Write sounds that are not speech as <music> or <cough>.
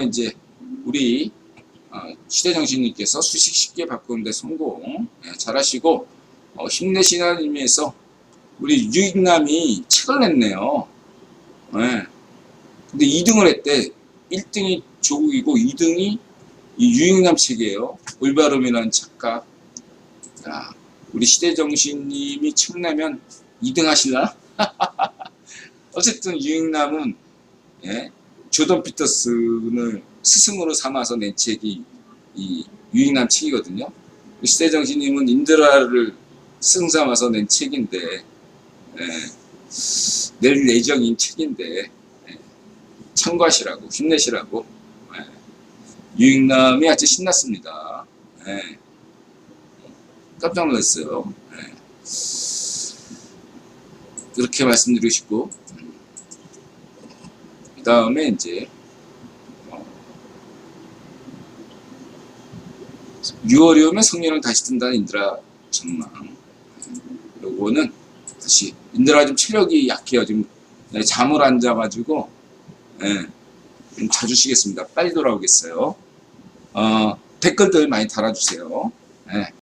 다음에 이제 우리 어, 시대정신님께서 수식 쉽게 바꾸는데 성공 예, 잘하시고 어, 힘내시는 의미에서 우리 유익남이 책을 냈네요. 예. 근데 2등을 했대. 1등이 조국이고 2등이 이 유익남 책이에요. 올바름이라는 작가. 야, 우리 시대정신님이 책 내면 2등 하실라? <laughs> 어쨌든 유익남은 예, 조던 피터슨을 스승으로 삼아서 낸 책이 이 유익남 책이거든요. 시대정신님은 인드라를 스승 삼아서 낸 책인데 예, 낼 예정인 책인데 예, 참고하시라고 힘내시라고 예, 유익남이 아주 신났습니다. 예, 깜짝 놀랐어요. 예. 그렇게 말씀드리고 싶고 그 다음에 이제 어, 6월이 오면 성령을 다시 뜬다는 인드라 전망 요거는 다시 인드라 좀 체력이 약해요. 지금 네, 잠을 안 자가지고 예, 좀 자주 쉬겠습니다. 빨리 돌아오겠어요. 어, 댓글들 많이 달아주세요. 예,